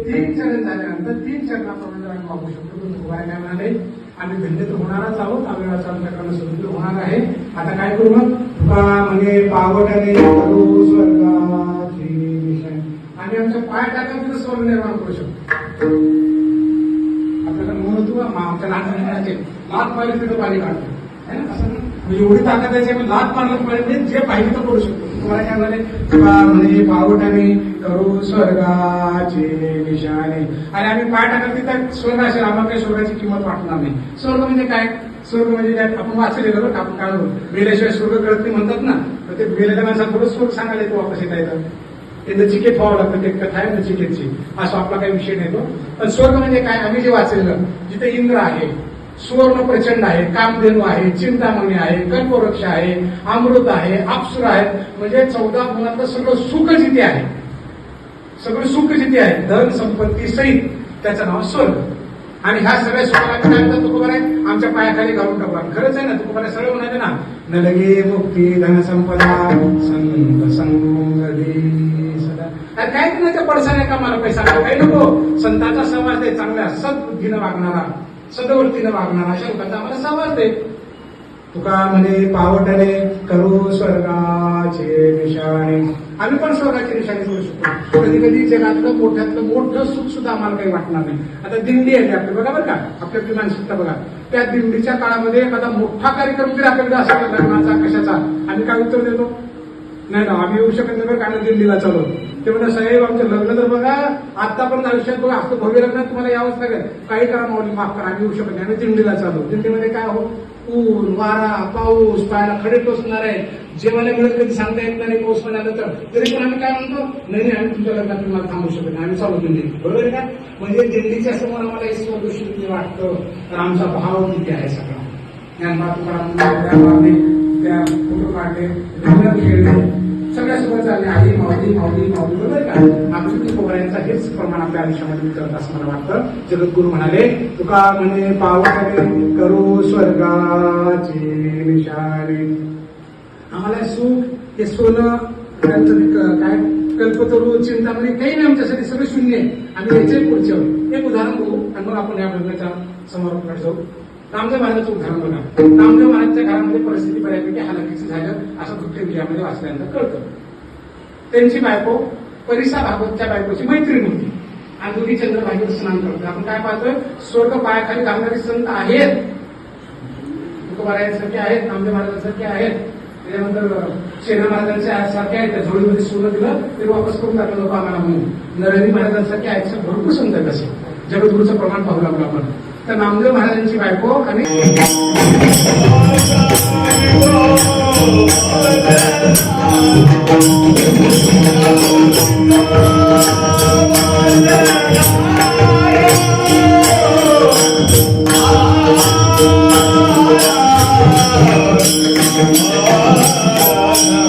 तीन चरण झाल्यानंतर तीन चरणाप्रमाणे आम्ही वागू शकतो तर तुकाराम काय म्हणाले आम्ही भिंडित होणारच आहोत. आम्ही आमच्याकडनं सुरुद्ध होणार आहे. आता काय करू मग? तुका म्हणे पावटाने आणि आमच्या पाय टाकून तिथं स्वर्ग निर्माण करू शकतो. आपल्याला म्हणत आमच्या लहान मुलाचे लात पाहिजे तिथं पाणी काढतो. ना? असं म्हणजे एवढी ताकद आहे मी आम्ही लात मारलं पाहिजे जे पाहिजे तर करू शकतो. तुम्हाला काय म्हणाले? तुका पावटाने करू स्वर्गाचे निशाने आणि आम्ही पाय टाकत तिथं स्वर्ग असेल आम्हाला काही स्वर्गाची किंमत वाटणार नाही. स्वर्ग म्हणजे काय? स्वर्ग म्हणजे काय? आपण वाचलेलं बरं आपण काय मेल्याशिवाय स्वर्ग कळत नाही म्हणतात ना. तर ते मेलेल्या माणसाला थोडं स्वर्ग सांगायला येतो वापस येता येतात ते नचिकेत व्हावं लागतं ते कथा आहे नचिकेतची असं आपला काही विषय नाही तो. पण स्वर्ग म्हणजे काय? आम्ही जे वाचलेलं जिथे इंद्र आहे सुवर्ण प्रचंड आहे कामधेनू आहे चिंतामणी आहे कल्पवृक्ष आहे अमृत आहे अप्सुर आहे. म्हणजे चौदा गुणातलं सगळं सुख जिथे आहे. सगळं सुख जिथे आहे. धन संपत्ती सहित त्याचं नाव स्वर्ग. आणि ह्या सगळ्या सुखाला काय म्हणतात तुकोबार आहे आमच्या पायाखाली घालून टाकू. खरंच आहे ना तुकोबार सगळं म्हणाले ना न लगे मुक्ती धन संपदा संग संगदी सदा. अरे काय कुणाच्या पडसाने का मला पैसा? नको काही नको. संतांचा समाज आहे चांगल्या सद्बुद्धीनं वागणारा. सदवृत्तीनं वागणार अशा लोकांचा आम्हाला समाज तुका म्हणे पावटणे करू स्वर्गाचे निशाणे. आम्ही पण स्वर्गाची निशाणी करू शकतो. कधी कधी जगातलं मोठ्यातलं मोठं सुख सुद्धा आम्हाला काही वाटणार नाही. आता दिंडी आहे आपली बघा बरं का? आपली आपली मानसिकता बघा. त्या दिंडीच्या काळामध्ये एखादा मोठा कार्यक्रम जरी आपल्याकडे असेल लग्नाचा कशाचा? आम्ही काय उत्तर देतो? नाही ना आम्ही येऊ शकत नाही कारण दिल्लीला चालू ते म्हणा साहेब आमचं लग्न तर बघा आतापर्यंत आयुष्यात बघा असं भव्य लग्न तुम्हाला यावंच लागेल. काही करा माऊली माफ करा आम्ही येऊ शकत नाही. आम्ही दिंडीला चालू दिंडीमध्ये काय हो? ऊन वारा पाऊस पायाला खडे टोचणार आहे जेवायला मिळत कधी सांगता येत नाही पाऊस पण आलं तर. तरी पण आम्ही काय म्हणतो? नाही नाही आम्ही तुमच्या लग्नात तुम्हाला थांबू शकत नाही आम्ही चालू दिंडी बरोबर आहे का? म्हणजे दिंडीच्या समोर आम्हाला हे स्वदोषी किती वाटतं तर आमचा भाव किती आहे सगळा. ज्ञान तुकाराम त्या फोटो काढले खेळले. सगळ्या सोबत चालले आई माऊली माऊली माऊली बरोबर का? आमच्या पोहऱ्यांचा हेच प्रमाण आपल्या आयुष्यामध्ये करत असं मला वाटतं. जगद्गुरु म्हणाले तुका म्हणे पावले करू स्वर्गाचे विचारे आम्हाला सुख हे सोनं काय कल्पतरू चिंतामणी काही नाही आमच्यासाठी सगळं शून्य आहे. आम्ही याचे पुढचे एक उदाहरण बघू आणि मग आपण या प्रश्नाच्या समोर जाऊ. रामदेव महाराजांचं उदाहरण बघा. रामदेव महाराजच्या घरामध्ये परिस्थिती बऱ्यापैकी हलाखीची झालं. असं दुःख वाचल्यानंतर कळतं. त्यांची बायको परिसा भागवतच्या बायकोची मैत्रीण होती. आणि दोघी चंद्रभागेत स्नान करतो आपण काय पाहतोय? स्वर्ग पायाखाली घालणारी संत आहेत. तुकोबारायांसारखे आहेत. नामदेव महाराजांसारखे आहेत. त्याच्यानंतर शेना महाराजांच्या सारखे आहेत. त्या झोळीमध्ये सोनं दिलं ते वापस करून टाकलं लोक आम्हाला म्हणून. नरहरी महाराजांसारखे आहेत. भरपूर संत कसे असे. जगद्गुरूचं प्रमाण पाहू लागलो आपण. तर नामदेव महाराजांची बायको आणि